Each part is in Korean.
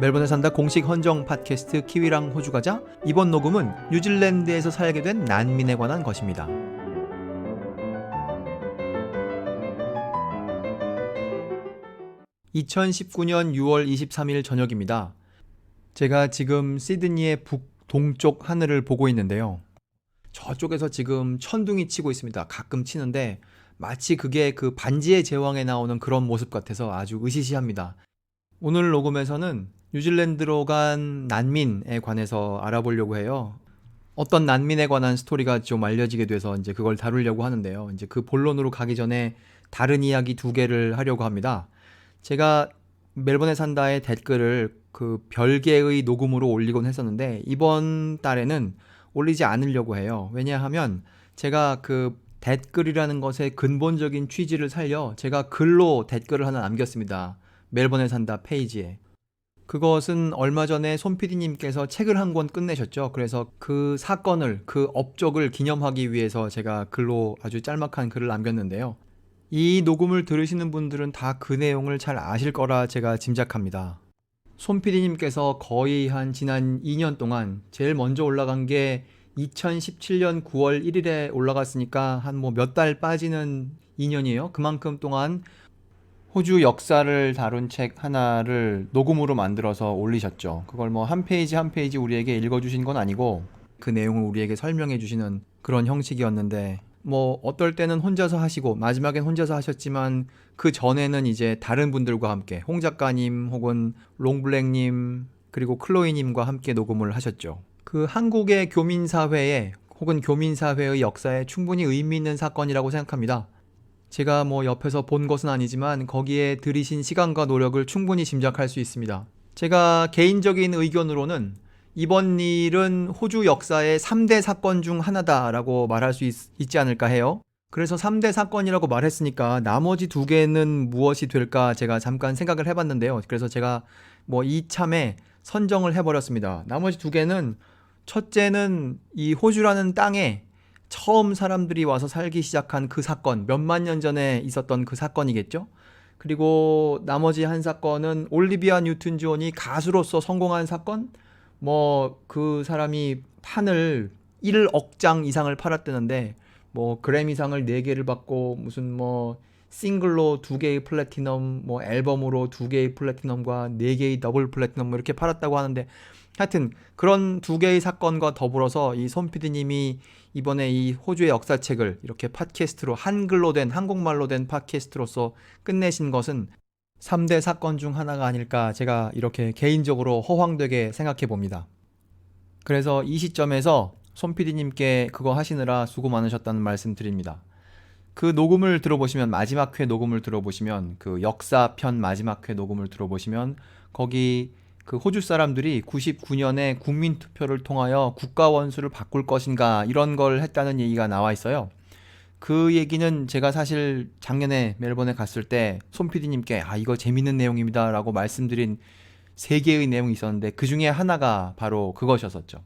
멜번에 산다 공식 헌정 팟캐스트 키위랑 호주 가자 이번 녹음은 뉴질랜드에서 살게 된 난민에 관한 것입니다. (2019년 6월 23일) 저녁입니다. 제가 지금 시드니의 북 동쪽 하늘을 보고 있는데요. 저쪽에서 지금 천둥이 치고 있습니다. 가끔 치는데 마치 그게 그 반지의 제왕에 나오는 그런 모습 같아서 아주 으시시합니다. 오늘 녹음에서는 뉴질랜드로 간 난민에 관해서 알아보려고 해요. 어떤 난민에 관한 스토리가 좀 알려지게 돼서 이제 그걸 다루려고 하는데요. 이제 그 본론으로 가기 전에 다른 이야기 두 개를 하려고 합니다. 제가 멜번에 산다의 댓글을 그 별개의 녹음으로 올리곤 했었는데 이번 달에는 올리지 않으려고 해요. 왜냐하면 제가 그 댓글이라는 것의 근본적인 취지를 살려 제가 글로 댓글을 하나 남겼습니다. 멜번에 산다 페이지에. 그것은 얼마 전에 손 PD님께서 책을 한 권 끝내셨죠. 그래서 그 사건을, 그 업적을 기념하기 위해서 제가 글로 아주 짤막한 글을 남겼는데요. 이 녹음을 들으시는 분들은 다 그 내용을 잘 아실 거라 제가 짐작합니다. 손 PD님께서 거의 한 지난 2년 동안 제일 먼저 올라간 게 2017년 9월 1일에 올라갔으니까 한 뭐 몇 달 빠지는 2년이에요. 그만큼 동안 호주 역사를 다룬 책 하나를 녹음으로 만들어서 올리셨죠. 그걸 뭐 한 페이지 한 페이지 우리에게 읽어주신 건 아니고 그 내용을 우리에게 설명해 주시는 그런 형식이었는데 뭐 어떨 때는 혼자서 하시고 마지막엔 혼자서 하셨지만 그 전에는 이제 다른 분들과 함께 홍 작가님 혹은 롱블랙님 그리고 클로이님과 함께 녹음을 하셨죠. 그 한국의 교민사회에 혹은 교민사회의 역사에 충분히 의미 있는 사건이라고 생각합니다. 제가 뭐 옆에서 본 것은 아니지만 거기에 들이신 시간과 노력을 충분히 짐작할 수 있습니다. 제가 개인적인 의견으로는 이번 일은 호주 역사의 3대 사건 중 하나다라고 말할 수 있, 지 않을까 해요. 그래서 3대 사건이라고 말했으니까 나머지 두 개는 무엇이 될까 제가 잠깐 생각을 해봤는데요. 그래서 제가 뭐 이참에 선정을 해버렸습니다. 나머지 두 개는 첫째는 이 호주라는 땅에 처음 사람들이 와서 살기 시작한 그 사건, 몇만 년 전에 있었던 그 사건이겠죠? 그리고 나머지 한 사건은 올리비아 뉴튼 존이 가수로서 성공한 사건? 뭐 그 사람이 판을 1억 장 이상을 팔았다는데 뭐 그래미상을 4개를 받고 무슨 뭐 싱글로 2개의 플래티넘, 뭐 앨범으로 2개의 플래티넘과 4개의 더블 플래티넘 뭐 이렇게 팔았다고 하는데 하여튼 그런 두 개의 사건과 더불어서 이 손 PD님이 이번에 이 호주의 역사책을 이렇게 팟캐스트로 한글로 된 한국말로 된 팟캐스트로서 끝내신 것은 3대 사건 중 하나가 아닐까 제가 이렇게 개인적으로 허황되게 생각해 봅니다. 그래서 이 시점에서 손 PD님께 그거 하시느라 수고 많으셨다는 말씀 드립니다. 그 녹음을 들어보시면 마지막 회 녹음을 들어보시면 그 역사편 마지막 회 녹음을 들어보시면 거기 그 호주 사람들이 99년에 국민 투표를 통하여 국가 원수를 바꿀 것인가 이런 걸 했다는 얘기가 나와 있어요. 그 얘기는 제가 사실 작년에 멜번에 갔을 때 손 PD님께 아 이거 재밌는 내용입니다라고 말씀드린 세 개의 내용이 있었는데 그 중에 하나가 바로 그것이었었죠.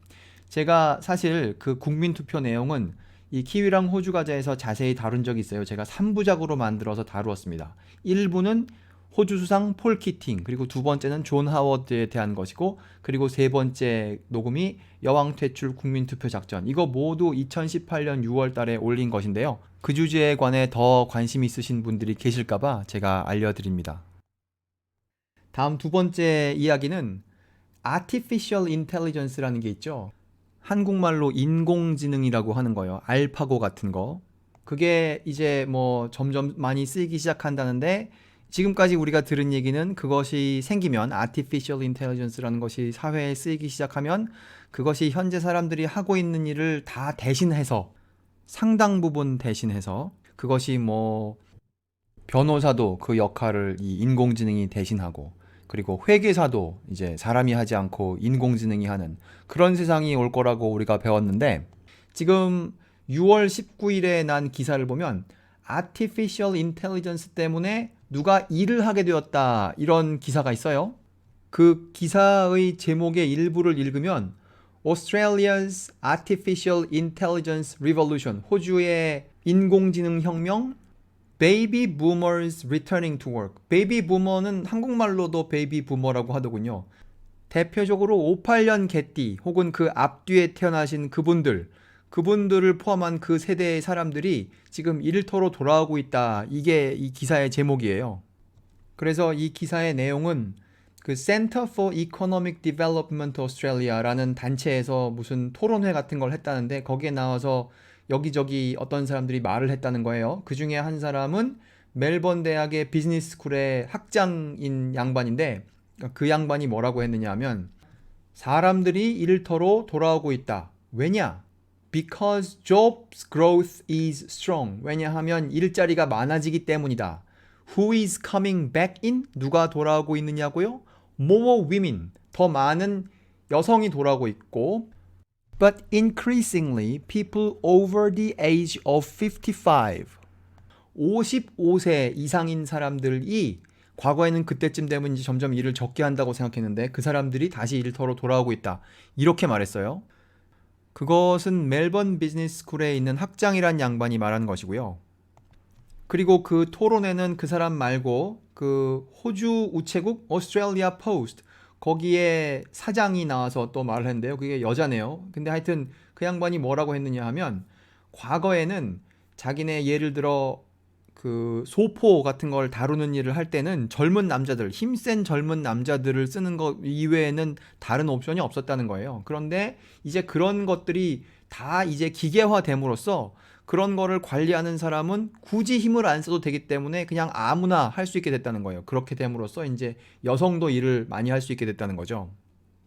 제가 사실 그 국민 투표 내용은 이 키위랑 호주 과자에서 자세히 다룬 적이 있어요. 제가 3부작으로 만들어서 다루었습니다. 1부는 호주 수상 폴 키팅 그리고 두 번째는 존 하워드에 대한 것이고 그리고 세 번째 녹음이 여왕 퇴출 국민 투표 작전 이거 모두 2018년 6월 달에 올린 것인데요. 그 주제에 관해 더 관심 있으신 분들이 계실까봐 제가 알려드립니다. 다음 두 번째 이야기는 artificial intelligence라는 게 있죠. 한국말로 인공지능이라고 하는 거예요. 알파고 같은 거. 그게 이제 뭐 점점 많이 쓰이기 시작한다는데 지금까지 우리가 들은 얘기는 그것이 생기면 artificial intelligence라는 것이 사회에 쓰이기 시작하면 그것이 현재 사람들이 하고 있는 일을 다 대신해서 상당 부분 대신해서 그것이 뭐 변호사도 그 역할을 이 인공지능이 대신하고 그리고 회계사도 이제 사람이 하지 않고 인공지능이 하는 그런 세상이 올 거라고 우리가 배웠는데 지금 6월 19일에 난 기사를 보면 artificial intelligence 때문에 누가 일을 하게 되었다 이런 기사가 있어요. 그 기사의 제목의 일부를 읽으면 Australia's Artificial Intelligence Revolution. 호주의 인공지능 혁명. Baby Boomers Returning to Work. 베이비 부머는 한국말로도 베이비 부머라고 하더군요. 대표적으로 58년 개띠 혹은 그 앞뒤에 태어나신 그분들, 그분들을 포함한 그 세대의 사람들이 지금 일터로 돌아오고 있다. 이게 이 기사의 제목이에요. 그래서 이 기사의 내용은 그 Center for Economic Development Australia라는 단체에서 무슨 토론회 같은 걸 했다는데 거기에 나와서 여기저기 어떤 사람들이 말을 했다는 거예요. 그 중에 한 사람은 멜번 대학의 비즈니스 스쿨의 학장인 양반인데 그 양반이 뭐라고 했느냐 하면 사람들이 일터로 돌아오고 있다. 왜냐? Because jobs growth is strong. 왜냐하면 일자리가 많아지기 때문이다. Who is coming back in? 누가 돌아오고 있느냐고요? More women. 더 많은 여성이 돌아오고 있고 But increasingly people over the age of 55. 55세 이상인 사람들이 과거에는 그때쯤 되면 이제 점점 일을 적게 한다고 생각했는데 그 사람들이 다시 일터로 돌아오고 있다. 이렇게 말했어요. 그것은 멜번 비즈니스 스쿨에 있는 학장이란 양반이 말한 것이고요. 그리고 그 토론에는 그 사람 말고 그 호주 우체국 오스트레일리아 포스트 거기에 사장이 나와서 또 말을 했는데요. 그게 여자네요. 근데 하여튼 그 양반이 뭐라고 했느냐 하면 과거에는 자기네 예를 들어 그 소포 같은 걸 다루는 일을 할 때는 젊은 남자들, 힘센 젊은 남자들을 쓰는 것 이외에는 다른 옵션이 없었다는 거예요. 그런데 이제 그런 것들이 다 이제 기계화됨으로써 그런 거를 관리하는 사람은 굳이 힘을 안 써도 되기 때문에 그냥 아무나 할 수 있게 됐다는 거예요. 그렇게 됨으로써 이제 여성도 일을 많이 할 수 있게 됐다는 거죠.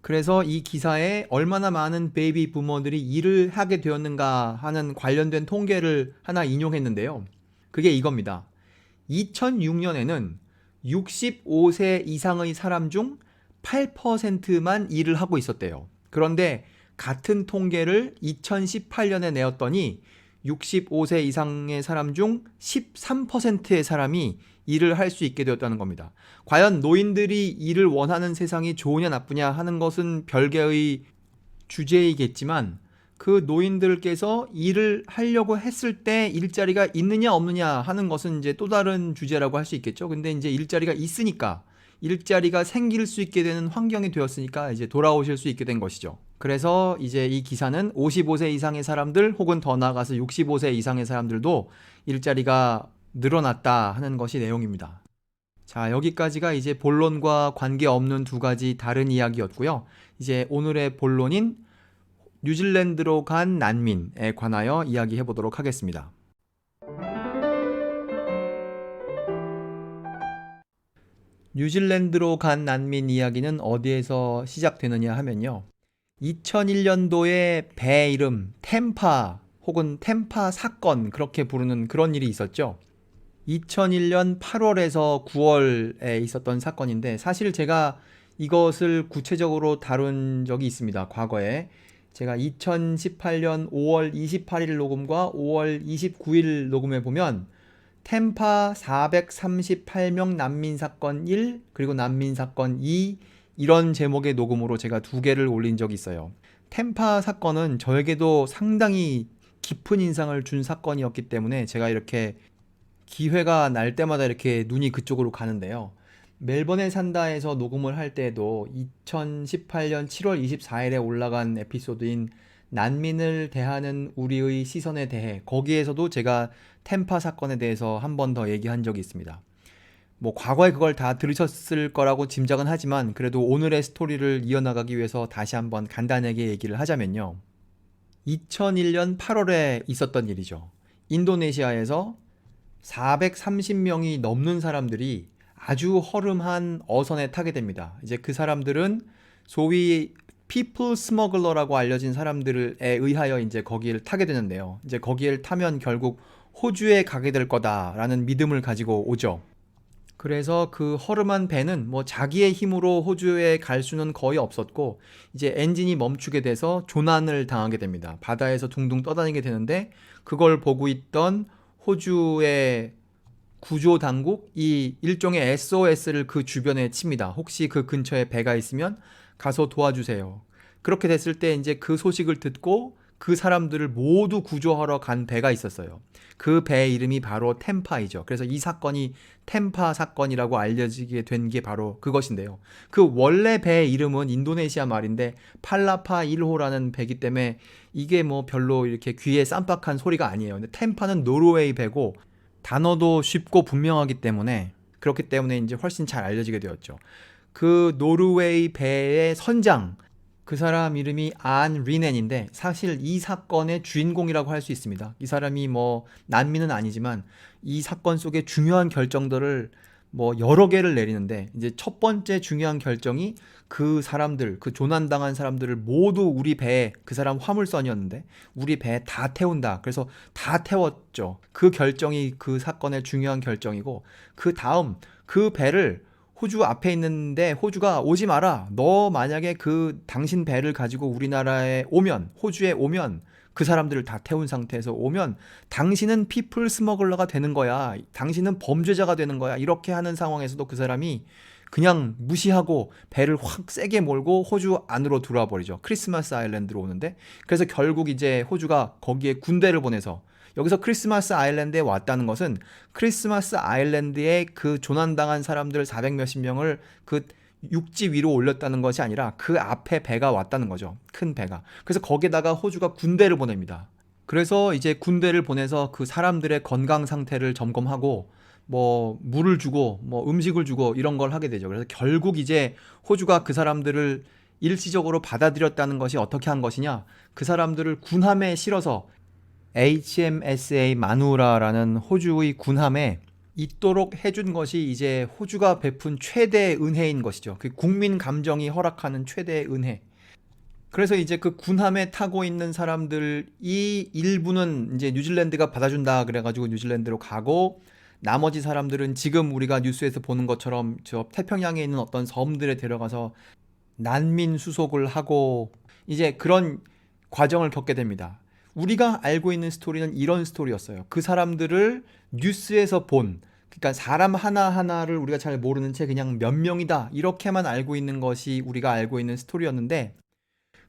그래서 이 기사에 얼마나 많은 베이비 부모들이 일을 하게 되었는가 하는 관련된 통계를 하나 인용했는데요. 그게 이겁니다. 2006년에는 65세 이상의 사람 중 8%만 일을 하고 있었대요. 그런데 같은 통계를 2018년에 내었더니 65세 이상의 사람 중 13%의 사람이 일을 할 수 있게 되었다는 겁니다. 과연 노인들이 일을 원하는 세상이 좋으냐 나쁘냐 하는 것은 별개의 주제이겠지만 그 노인들께서 일을 하려고 했을 때 일자리가 있느냐 없느냐 하는 것은 이제 또 다른 주제라고 할 수 있겠죠. 근데 이제 일자리가 있으니까 일자리가 생길 수 있게 되는 환경이 되었으니까 이제 돌아오실 수 있게 된 것이죠. 그래서 이제 이 기사는 55세 이상의 사람들 혹은 더 나아가서 65세 이상의 사람들도 일자리가 늘어났다 하는 것이 내용입니다. 자, 여기까지가 이제 본론과 관계없는 두 가지 다른 이야기였고요. 이제 오늘의 본론인 뉴질랜드로 간 난민에 관하여 이야기해 보도록 하겠습니다. 뉴질랜드로 간 난민 이야기는 어디에서 시작되느냐 하면요. 2001년도에 배 이름 템파 혹은 템파 사건 그렇게 부르는 그런 일이 있었죠. 2001년 8월에서 9월에 있었던 사건인데 사실 제가 이것을 구체적으로 다룬 적이 있습니다. 과거에 제가 2018년 5월 28일 녹음과 5월 29일 녹음에 보면 템파 438명 난민 사건 1 그리고 난민 사건 2 이런 제목의 녹음으로 제가 두 개를 올린 적이 있어요. 템파 사건은 저에게도 상당히 깊은 인상을 준 사건이었기 때문에 제가 이렇게 기회가 날 때마다 이렇게 눈이 그쪽으로 가는데요. 멜번에 산다에서 녹음을 할 때도 2018년 7월 24일에 올라간 에피소드인 난민을 대하는 우리의 시선에 대해 거기에서도 제가 템파 사건에 대해서 한 번 더 얘기한 적이 있습니다. 뭐 과거에 그걸 다 들으셨을 거라고 짐작은 하지만 그래도 오늘의 스토리를 이어나가기 위해서 다시 한번 간단하게 얘기를 하자면요. 2001년 8월에 있었던 일이죠. 인도네시아에서 430명이 넘는 사람들이 아주 허름한 어선에 타게 됩니다. 이제 그 사람들은 소위 피플 스머글러라고 알려진 사람들에 의하여 이제 거기를 타게 되는데요. 이제 거기를 타면 결국 호주에 가게 될 거다라는 믿음을 가지고 오죠. 그래서 그 허름한 배는 뭐 자기의 힘으로 호주에 갈 수는 거의 없었고 이제 엔진이 멈추게 돼서 조난을 당하게 됩니다. 바다에서 둥둥 떠다니게 되는데 그걸 보고 있던 호주의 구조 당국 이 일종의 SOS를 그 주변에 칩니다. 혹시 그 근처에 배가 있으면 가서 도와주세요. 그렇게 됐을 때 이제 그 소식을 듣고 그 사람들을 모두 구조하러 간 배가 있었어요. 그 배의 이름이 바로 템파이죠. 그래서 이 사건이 템파 사건이라고 알려지게 된 게 바로 그것인데요. 그 원래 배의 이름은 인도네시아 말인데 팔라파 1호라는 배기 때문에 이게 뭐 별로 이렇게 귀에 쌈박한 소리가 아니에요. 근데 템파는 노르웨이 배고 단어도 쉽고 분명하기 때문에 그렇기 때문에 이제 훨씬 잘 알려지게 되었죠. 그 노르웨이 배의 선장 그 사람 이름이 안 리넨인데 사실 이 사건의 주인공이라고 할 수 있습니다. 이 사람이 뭐 난민은 아니지만 이 사건 속의 중요한 결정들을 뭐 여러 개를 내리는데 이제 첫 번째 중요한 결정이 그 사람들 그 조난당한 사람들을 모두 우리 배에 그 사람 화물선이었는데 우리 배에 다 태운다. 그래서 다 태웠죠. 그 결정이 그 사건의 중요한 결정이고 그 다음 그 배를 호주 앞에 있는데 호주가 오지 마라. 너 만약에 그 당신 배를 가지고 우리나라에 오면 호주에 오면 그 사람들을 다 태운 상태에서 오면 당신은 피플 스머글러가 되는 거야. 당신은 범죄자가 되는 거야. 이렇게 하는 상황에서도 그 사람이 그냥 무시하고 배를 확 세게 몰고 호주 안으로 들어와 버리죠. 크리스마스 아일랜드로 오는데 그래서 결국 이제 호주가 거기에 군대를 보내서 여기서 크리스마스 아일랜드에 왔다는 것은 크리스마스 아일랜드에 그 조난당한 사람들 400 몇십 명을 그 육지 위로 올렸다는 것이 아니라 그 앞에 배가 왔다는 거죠. 큰 배가. 그래서 거기다가 호주가 군대를 보냅니다. 그래서 이제 군대를 보내서 그 사람들의 건강 상태를 점검하고 뭐 물을 주고 뭐 음식을 주고 이런 걸 하게 되죠. 그래서 결국 이제 호주가 그 사람들을 일시적으로 받아들였다는 것이 어떻게 한 것이냐? 그 사람들을 군함에 실어서 HMSA 마누라라는 호주의 군함에 있도록 해준 것이 이제 호주가 베푼 최대 은혜인 것이죠. 그 국민 감정이 허락하는 최대 은혜. 그래서 이제 그 군함에 타고 있는 사람들이 일부는 이제 뉴질랜드가 받아준다 그래가지고 뉴질랜드로 가고 나머지 사람들은 지금 우리가 뉴스에서 보는 것처럼 저 태평양에 있는 어떤 섬들에 데려가서 난민 수속을 하고 이제 그런 과정을 겪게 됩니다. 우리가 알고 있는 스토리는 이런 스토리였어요. 그 사람들을 뉴스에서 본, 그러니까 사람 하나하나를 우리가 잘 모르는 채 그냥 몇 명이다. 이렇게만 알고 있는 것이 우리가 알고 있는 스토리였는데,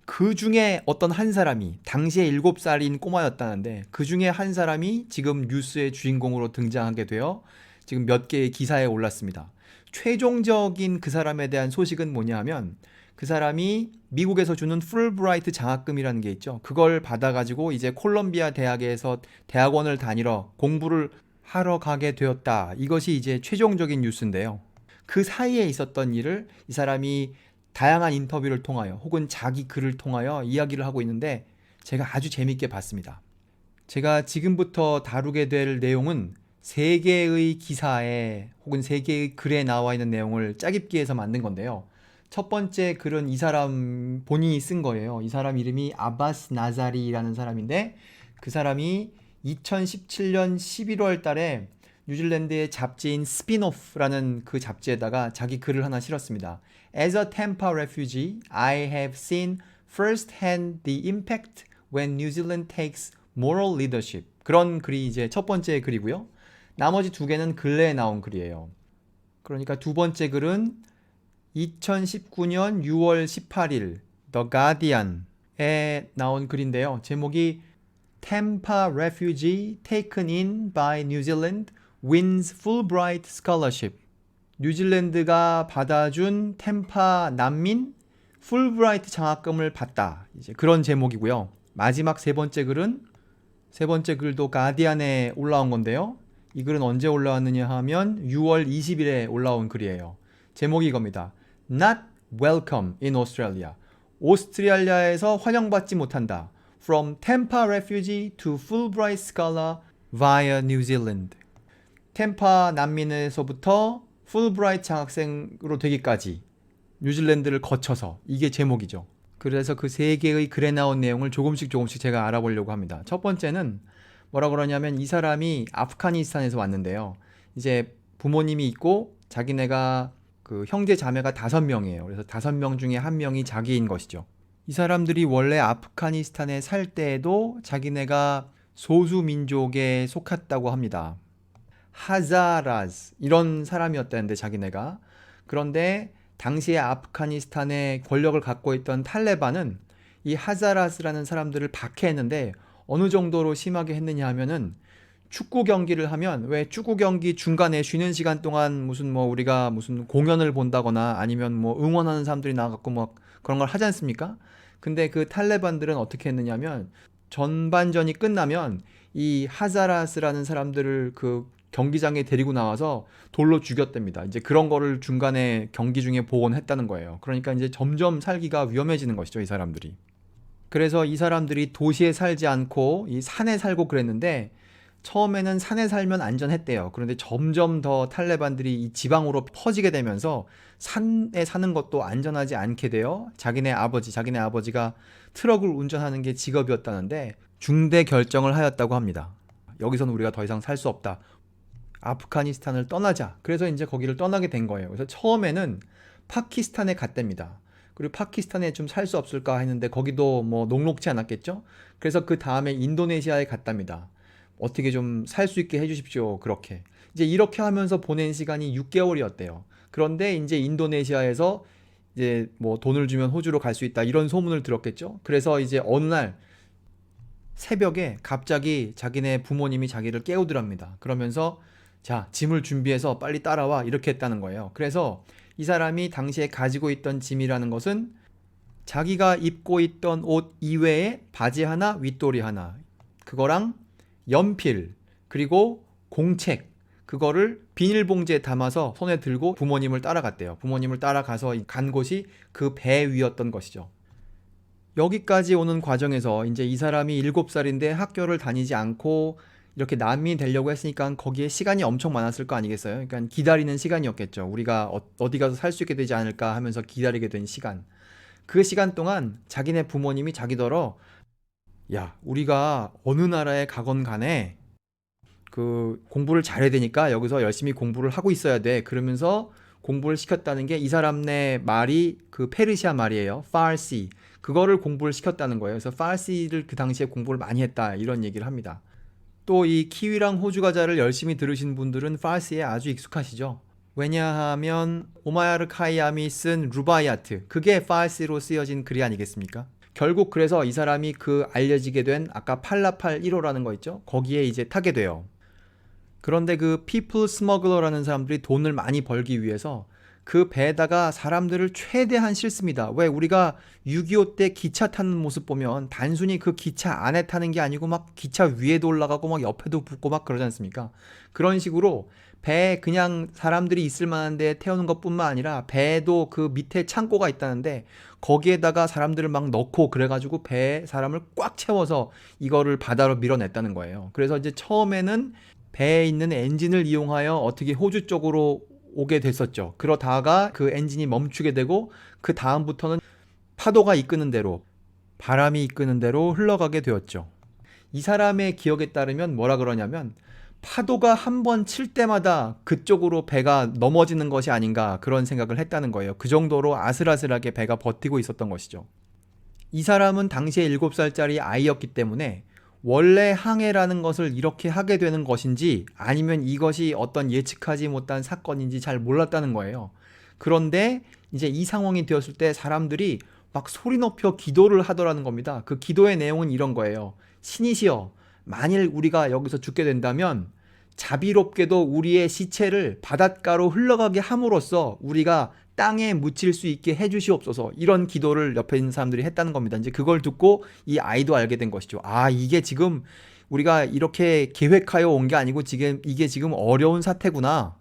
그 중에 어떤 한 사람이, 당시에 7살인 꼬마였다는데, 그 중에 한 사람이 지금 뉴스의 주인공으로 등장하게 되어 지금 몇 개의 기사에 올랐습니다. 최종적인 그 사람에 대한 소식은 뭐냐 하면, 그 사람이 미국에서 주는 풀브라이트 장학금이라는 게 있죠. 그걸 받아가지고 이제 콜롬비아 대학에서 대학원을 다니러 공부를 하러 가게 되었다. 이것이 이제 최종적인 뉴스인데요. 그 사이에 있었던 일을 이 사람이 다양한 인터뷰를 통하여 혹은 자기 글을 통하여 이야기를 하고 있는데 제가 아주 재밌게 봤습니다. 제가 지금부터 다루게 될 내용은 세 개의 기사에 혹은 세 개의 글에 나와 있는 내용을 짜깁기 해서 만든 건데요. 첫 번째 글은 이 사람 본인이 쓴 거예요. 이 사람 이름이 아바스 나자리라는 사람인데 그 사람이 2017년 11월 달에 뉴질랜드의 잡지인 스피노프라는 그 잡지에다가 자기 글을 하나 실었습니다. As a Tampa refugee, I have seen firsthand the impact when New Zealand takes moral leadership. 그런 글이 이제 첫 번째 글이고요. 나머지 두 개는 근래에 나온 글이에요. 그러니까 두 번째 글은 2019년 6월 18일 The Guardian에 나온 글인데요. 제목이 Tampa refugee taken in by New Zealand wins Fulbright scholarship. 뉴질랜드가 받아준 템파 난민 풀브라이트 장학금을 받다. 이제 그런 제목이고요. 마지막 세 번째 글은 세 번째 글도 가디안에 올라온 건데요. 이 글은 언제 올라왔느냐 하면 6월 20일에 올라온 글이에요. 제목이 이겁니다. Not welcome in Australia. 오스트리아에서 환영받지 못한다. From Tampa refugee to Fulbright scholar via New Zealand. 템파 난민에서부터 풀브라이트 장학생으로 되기까지 뉴질랜드를 거쳐서 이게 제목이죠. 그래서 그 세 개의 글에 나온 내용을 조금씩 조금씩 제가 알아보려고 합니다. 첫 번째는 뭐라 그러냐면 이 사람이 아프가니스탄에서 왔는데요. 이제 부모님이 있고 자기네가 그 형제 자매가 다섯 명이에요. 그래서 다섯 명 중에 한 명이 자기인 것이죠. 이 사람들이 원래 아프가니스탄에 살 때에도 자기네가 소수 민족에 속했다고 합니다. 하자라즈 이런 사람이었다는데 자기네가 그런데 당시에 아프가니스탄의 권력을 갖고 있던 탈레반은 이 하자라스라는 사람들을 박해했는데 어느 정도로 심하게 했느냐 하면은 축구 경기를 하면 왜 축구 경기 중간에 쉬는 시간 동안 무슨 뭐 우리가 무슨 공연을 본다거나 아니면 뭐 응원하는 사람들이 나가고 뭐 그런 걸 하지 않습니까? 근데 그 탈레반들은 어떻게 했느냐면 전반전이 끝나면 이 하자라스라는 사람들을 그 경기장에 데리고 나와서 돌로 죽였답니다. 이제 그런 거를 중간에 경기 중에 복원했다는 거예요. 그러니까 이제 점점 살기가 위험해지는 것이죠, 이 사람들이. 그래서 이 사람들이 도시에 살지 않고 이 산에 살고 그랬는데 처음에는 산에 살면 안전했대요. 그런데 점점 더 탈레반들이 이 지방으로 퍼지게 되면서 산에 사는 것도 안전하지 않게 돼요. 자기네 아버지, 자기네 아버지가 트럭을 운전하는 게 직업이었다는데 중대 결정을 하였다고 합니다. 여기서는 우리가 더 이상 살 수 없다. 아프가니스탄을 떠나자. 그래서 이제 거기를 떠나게 된 거예요. 그래서 처음에는 파키스탄에 갔답니다. 그리고 파키스탄에 좀 살 수 없을까 했는데 거기도 뭐 녹록지 않았겠죠? 그래서 그 다음에 인도네시아에 갔답니다. 어떻게 좀 살 수 있게 해주십시오. 그렇게. 이제 이렇게 하면서 보낸 시간이 6개월이었대요. 그런데 이제 인도네시아에서 이제 뭐 돈을 주면 호주로 갈 수 있다 이런 소문을 들었겠죠. 그래서 이제 어느 날 새벽에 갑자기 자기네 부모님이 자기를 깨우더랍니다. 그러면서 자, 짐을 준비해서 빨리 따라와 이렇게 했다는 거예요. 그래서 이 사람이 당시에 가지고 있던 짐이라는 것은 자기가 입고 있던 옷 이외에 바지 하나, 윗도리 하나, 그거랑 연필, 그리고 공책, 그거를 비닐봉지에 담아서 손에 들고 부모님을 따라갔대요. 부모님을 따라가서 간 곳이 그 배 위였던 것이죠. 여기까지 오는 과정에서 이제 이 사람이 7살인데 학교를 다니지 않고 이렇게 난민이 되려고 했으니까 거기에 시간이 엄청 많았을 거 아니겠어요? 그러니까 기다리는 시간이었겠죠. 우리가 어, 어디 가서 살 수 있게 되지 않을까 하면서 기다리게 된 시간. 그 시간 동안 자기네 부모님이 자기더러 야, 우리가 어느 나라에 가건 간에 그 공부를 잘해야 되니까 여기서 열심히 공부를 하고 있어야 돼. 그러면서 공부를 시켰다는 게 이 사람네 말이 그 페르시아 말이에요. 파르시. 그거를 공부를 시켰다는 거예요. 그래서 파르시를 그 당시에 공부를 많이 했다. 이런 얘기를 합니다. 또 이 키위랑 호주 과자를 열심히 들으신 분들은 파르시에 아주 익숙하시죠. 왜냐하면 오마야르 카이암이 쓴 루바이아트 그게 파르시로 쓰여진 글이 아니겠습니까? 결국 그래서 이 사람이 그 알려지게 된 아까 848 1호라는 거 있죠? 거기에 이제 타게 돼요. 그런데 그 피플 스머글러라는 사람들이 돈을 많이 벌기 위해서 그 배에다가 사람들을 최대한 싣습니다. 왜 우리가 6.25 때 기차 타는 모습 보면 단순히 그 기차 안에 타는 게 아니고 막 기차 위에도 올라가고 막 옆에도 붙고 막 그러지 않습니까? 그런 식으로 배에 그냥 사람들이 있을 만한 데 태우는 것 뿐만 아니라 배에도 그 밑에 창고가 있다는데 거기에다가 사람들을 막 넣고 그래가지고 배에 사람을 꽉 채워서 이거를 바다로 밀어냈다는 거예요. 그래서 이제 처음에는 배에 있는 엔진을 이용하여 어떻게 호주 쪽으로 오게 됐었죠. 그러다가 그 엔진이 멈추게 되고 그 다음부터는 파도가 이끄는 대로 바람이 이끄는 대로 흘러가게 되었죠. 이 사람의 기억에 따르면 뭐라 그러냐면 파도가 한 번 칠 때마다 그쪽으로 배가 넘어지는 것이 아닌가 그런 생각을 했다는 거예요. 그 정도로 아슬아슬하게 배가 버티고 있었던 것이죠. 이 사람은 당시에 7살짜리 아이였기 때문에 원래 항해라는 것을 이렇게 하게 되는 것인지 아니면 이것이 어떤 예측하지 못한 사건인지 잘 몰랐다는 거예요. 그런데 이제 이 상황이 되었을 때 사람들이 막 소리 높여 기도를 하더라는 겁니다. 그 기도의 내용은 이런 거예요. 신이시여, 만일 우리가 여기서 죽게 된다면 자비롭게도 우리의 시체를 바닷가로 흘러가게 함으로써 우리가 땅에 묻힐 수 있게 해주시옵소서 이런 기도를 옆에 있는 사람들이 했다는 겁니다. 이제 그걸 듣고 이 아이도 알게 된 것이죠. 아 이게 지금 우리가 이렇게 계획하여 온 게 아니고 지금 이게 지금 어려운 사태구나.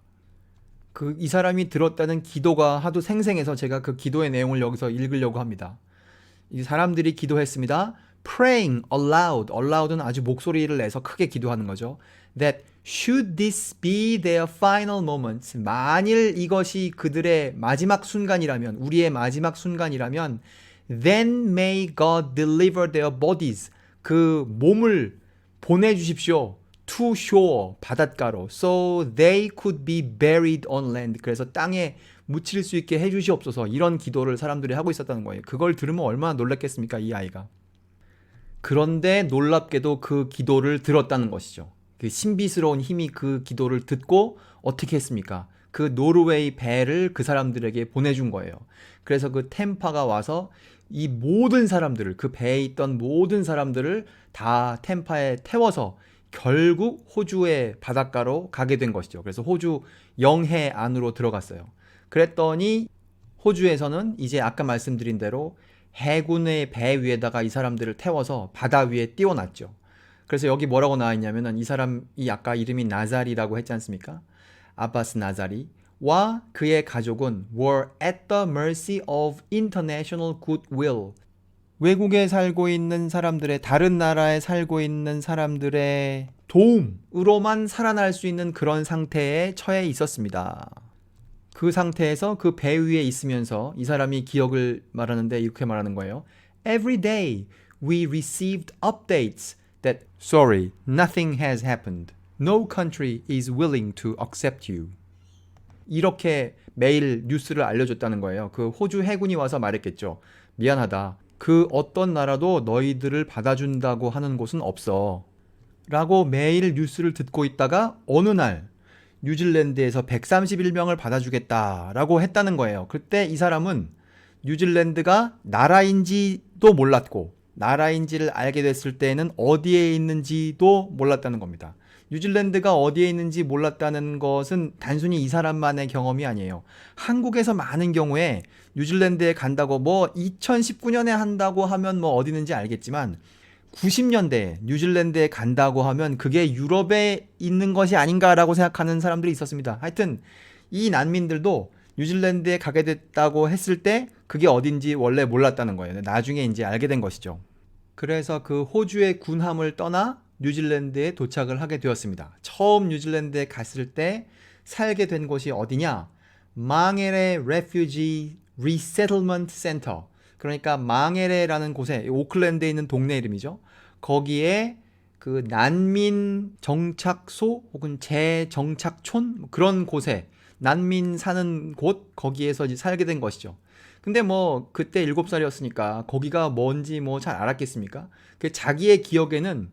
그 이 사람이 들었다는 기도가 하도 생생해서 제가 그 기도의 내용을 여기서 읽으려고 합니다. 이 사람들이 기도했습니다. Praying aloud, aloud은 아주 목소리를 내서 크게 기도하는 거죠. That should this be their final moments, 만일 이것이 그들의 마지막 순간이라면, 우리의 마지막 순간이라면, then may God deliver their bodies, 그 몸을 보내주십시오. to shore, 바닷가로. So they could be buried on land. 그래서 땅에 묻힐 수 있게 해주시옵소서. 이런 기도를 사람들이 하고 있었다는 거예요. 그걸 들으면 얼마나 놀랐겠습니까, 이 아이가. 그런데 놀랍게도 그 기도를 들었다는 것이죠. 그 신비스러운 힘이 그 기도를 듣고 어떻게 했습니까? 그 노르웨이 배를 그 사람들에게 보내준 거예요. 그래서 그 템파가 와서 이 모든 사람들을 그 배에 있던 모든 사람들을 다 템파에 태워서 결국 호주의 바닷가로 가게 된 것이죠. 그래서 호주 영해 안으로 들어갔어요. 그랬더니 호주에서는 이제 아까 말씀드린 대로 해군의 배 위에다가 이 사람들을 태워서 바다 위에 띄워놨죠. 그래서 여기 뭐라고 나와 있냐면은 이 사람이 아까 이름이 나자리라고 했지 않습니까? 아바스 나자리와 그의 가족은 were at the mercy of international goodwill. 외국에 살고 있는 사람들의 다른 나라에 살고 있는 사람들의 도움으로만 살아날 수 있는 그런 상태에 처해 있었습니다. 그 상태에서 그 배 위에 있으면서 이 사람이 기억을 말하는데 이렇게 말하는 거예요. Every day we received updates that sorry, nothing has happened. No country is willing to accept you. 이렇게 매일 뉴스를 알려줬다는 거예요. 그 호주 해군이 와서 말했겠죠. 미안하다. 그 어떤 나라도 너희들을 받아준다고 하는 곳은 없어. 라고 매일 뉴스를 듣고 있다가 어느 날 뉴질랜드에서 131명을 받아주겠다라고 했다는 거예요. 그때 이 사람은 뉴질랜드가 나라인지도 몰랐고 나라인지를 알게 됐을 때는 어디에 있는지도 몰랐다는 겁니다. 뉴질랜드가 어디에 있는지 몰랐다는 것은 단순히 이 사람만의 경험이 아니에요. 한국에서 많은 경우에 뉴질랜드에 간다고 뭐 2019년에 한다고 하면 뭐 어디 있는지 알겠지만 90년대 뉴질랜드에 간다고 하면 그게 유럽에 있는 것이 아닌가라고 생각하는 사람들이 있었습니다. 하여튼 이 난민들도 뉴질랜드에 가게 됐다고 했을 때 그게 어딘지 원래 몰랐다는 거예요. 나중에 이제 알게 된 것이죠. 그래서 그 호주의 군함을 떠나 뉴질랜드에 도착을 하게 되었습니다. 처음 뉴질랜드에 갔을 때 살게 된 곳이 어디냐? 망에레 Refugee Resettlement Center. 그러니까 망에레라는 곳에 오클랜드에 있는 동네 이름이죠. 거기에 그 난민 정착소 혹은 재정착촌 뭐 그런 곳에 난민 사는 곳 거기에서 이제 살게 된 것이죠. 근데 뭐 그때 일곱 살이었으니까 거기가 뭔지 뭐 잘 알았겠습니까? 그 자기의 기억에는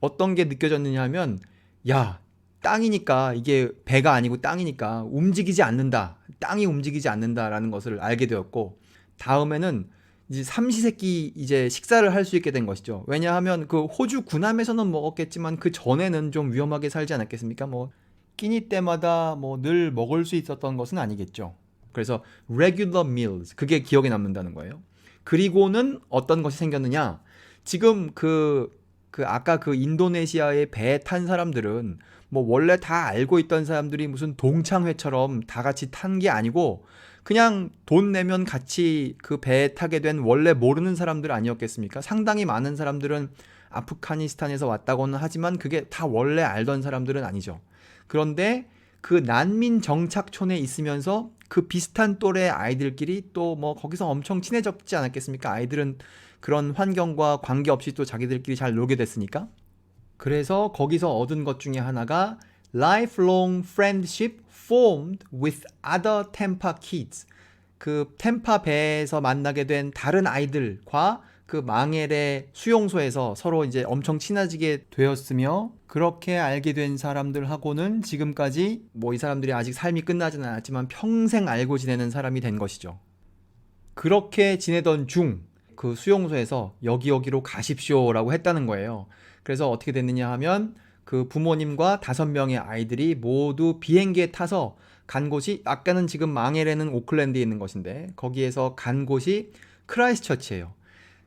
어떤 게 느껴졌느냐 하면 야 땅이니까 이게 배가 아니고 땅이니까 움직이지 않는다. 땅이 움직이지 않는다라는 것을 알게 되었고 다음에는 이제 삼시세끼 이제 식사를 할 수 있게 된 것이죠. 왜냐하면 그 호주 군함에서는 먹었겠지만 그 전에는 좀 위험하게 살지 않았겠습니까? 뭐 끼니 때마다 뭐 늘 먹을 수 있었던 것은 아니겠죠. 그래서 regular meals 그게 기억에 남는다는 거예요. 그리고는 어떤 것이 생겼느냐? 지금 그, 그 아까 그 인도네시아에 배탄 사람들은 뭐 원래 다 알고 있던 사람들이 무슨 동창회처럼 다 같이 탄 게 아니고 그냥 돈 내면 같이 그 배에 타게 된 원래 모르는 사람들 아니었겠습니까? 상당히 많은 사람들은 아프가니스탄에서 왔다고는 하지만 그게 다 원래 알던 사람들은 아니죠. 그런데 그 난민 정착촌에 있으면서 그 비슷한 또래 아이들끼리 또 뭐 거기서 엄청 친해졌지 않았겠습니까? 아이들은 그런 환경과 관계없이 또 자기들끼리 잘 놀게 됐으니까. 그래서 거기서 얻은 것 중에 하나가 lifelong friendship formed with other Tampa kids. 그 템파 배에서 만나게 된 다른 아이들과 그 망엘의 수용소에서 서로 이제 엄청 친해지게 되었으며 그렇게 알게 된 사람들하고는 지금까지 뭐 이 사람들이 아직 삶이 끝나지는 않았지만 평생 알고 지내는 사람이 된 것이죠. 그렇게 지내던 중 그 수용소에서 여기 여기로 가십시오라고 했다는 거예요. 그래서 어떻게 됐느냐 하면 그 부모님과 다섯 명의 아이들이 모두 비행기에 타서 간 곳이 아까는 지금 망헬에는 오클랜드에 있는 것인데 거기에서 간 곳이 크라이스처치예요.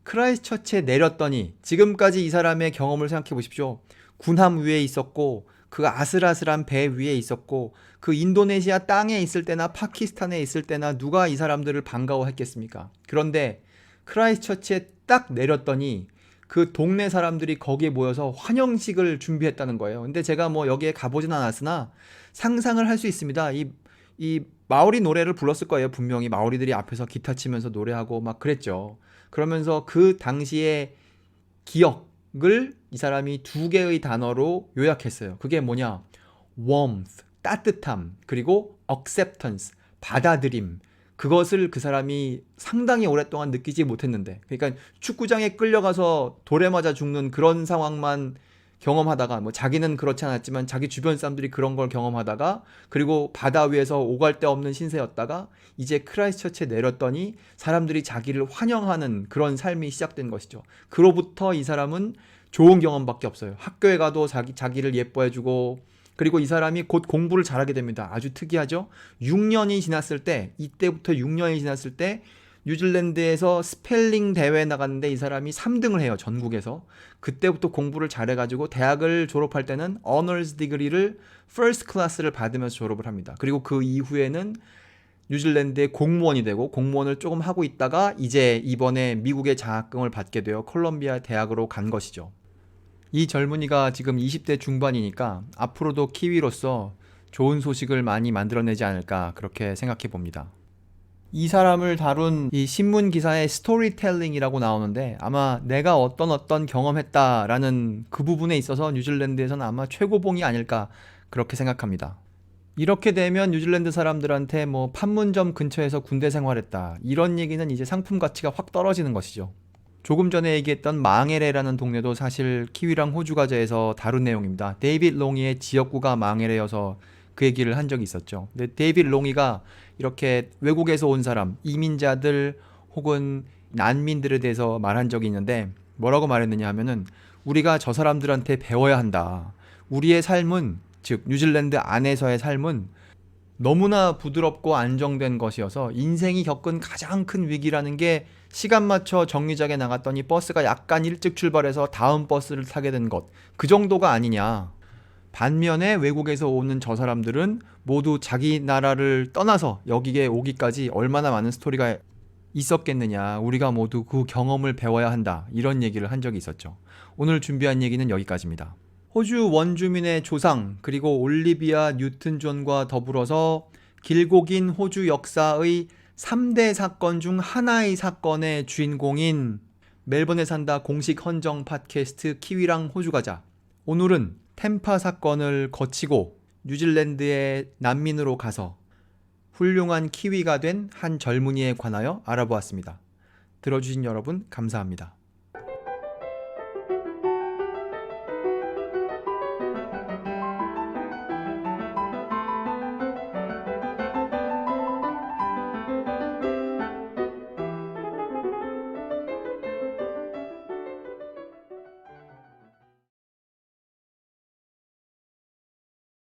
크라이스처치에 내렸더니 지금까지 이 사람의 경험을 생각해 보십시오. 군함 위에 있었고 그 아슬아슬한 배 위에 있었고 그 인도네시아 땅에 있을 때나 파키스탄에 있을 때나 누가 이 사람들을 반가워했겠습니까? 그런데 크라이스처치에 딱 내렸더니 그 동네 사람들이 거기에 모여서 환영식을 준비했다는 거예요. 근데 제가 뭐 여기에 가보진 않았으나 상상을 할 수 있습니다. 이, 이 마오리 노래를 불렀을 거예요. 분명히 마오리들이 앞에서 기타 치면서 노래하고 막 그랬죠. 그러면서 그 당시의 기억을 이 사람이 두 개의 단어로 요약했어요. 그게 뭐냐? warmth, 따뜻함, 그리고 acceptance, 받아들임. 그것을 그 사람이 상당히 오랫동안 느끼지 못했는데, 그러니까 축구장에 끌려가서 돌에 맞아 죽는 그런 상황만 경험하다가 뭐 자기는 그렇지 않았지만 자기 주변 사람들이 그런 걸 경험하다가 그리고 바다 위에서 오갈 데 없는 신세였다가 이제 크라이스처치에 내렸더니 사람들이 자기를 환영하는 그런 삶이 시작된 것이죠. 그로부터 이 사람은 좋은 경험밖에 없어요. 학교에 가도 자기 자기를 예뻐해 주고 그리고 이 사람이 곧 공부를 잘하게 됩니다. 아주 특이하죠. 6년이 지났을 때 이때부터 6년이 지났을 때 뉴질랜드에서 스펠링 대회 나갔는데 이 사람이 3등을 해요. 전국에서. 그때부터 공부를 잘해 가지고 대학을 졸업할 때는 어너스 디그리를 퍼스트 클래스를 받으면서 졸업을 합니다. 그리고 그 이후에는 뉴질랜드의 공무원이 되고 공무원을 조금 하고 있다가 이제 이번에 미국의 장학금을 받게 되어 콜롬비아 대학으로 간 것이죠. 이 젊은이가 지금 20대 중반이니까 앞으로도 키위로서 좋은 소식을 많이 만들어내지 않을까 그렇게 생각해 봅니다. 이 사람을 다룬 이 신문 기사에 스토리텔링이라고 나오는데 아마 내가 어떤 어떤 경험했다라는 그 부분에 있어서 뉴질랜드에서는 아마 최고봉이 아닐까 그렇게 생각합니다. 이렇게 되면 뉴질랜드 사람들한테 뭐 판문점 근처에서 군대 생활했다 이런 얘기는 이제 상품 가치가 확 떨어지는 것이죠. 조금 전에 얘기했던 망에레라는 동네도 사실 키위랑 호주 과제에서 다룬 내용입니다. 데이빗 롱이의 지역구가 망에레여서 그 얘기를 한 적이 있었죠. 근데 데이빗 롱이가 이렇게 외국에서 온 사람, 이민자들 혹은 난민들에 대해서 말한 적이 있는데 뭐라고 말했느냐 하면은 우리가 저 사람들한테 배워야 한다. 우리의 삶은 즉 뉴질랜드 안에서의 삶은 너무나 부드럽고 안정된 것이어서 인생이 겪은 가장 큰 위기라는 게 시간 맞춰 정류장에 나갔더니 버스가 약간 일찍 출발해서 다음 버스를 타게 된 것. 그 정도가 아니냐. 반면에 외국에서 오는 저 사람들은 모두 자기 나라를 떠나서 여기에 오기까지 얼마나 많은 스토리가 있었겠느냐. 우리가 모두 그 경험을 배워야 한다. 이런 얘기를 한 적이 있었죠. 오늘 준비한 얘기는 여기까지입니다. 호주 원주민의 조상 그리고 올리비아 뉴튼 존과 더불어서 길고 긴 호주 역사의 3대 사건 중 하나의 사건의 주인공인 멜번에 산다 공식 헌정 팟캐스트 키위랑 호주 가자. 오늘은 템파 사건을 거치고 뉴질랜드의 난민으로 가서 훌륭한 키위가 된 한 젊은이에 관하여 알아보았습니다. 들어주신 여러분 감사합니다.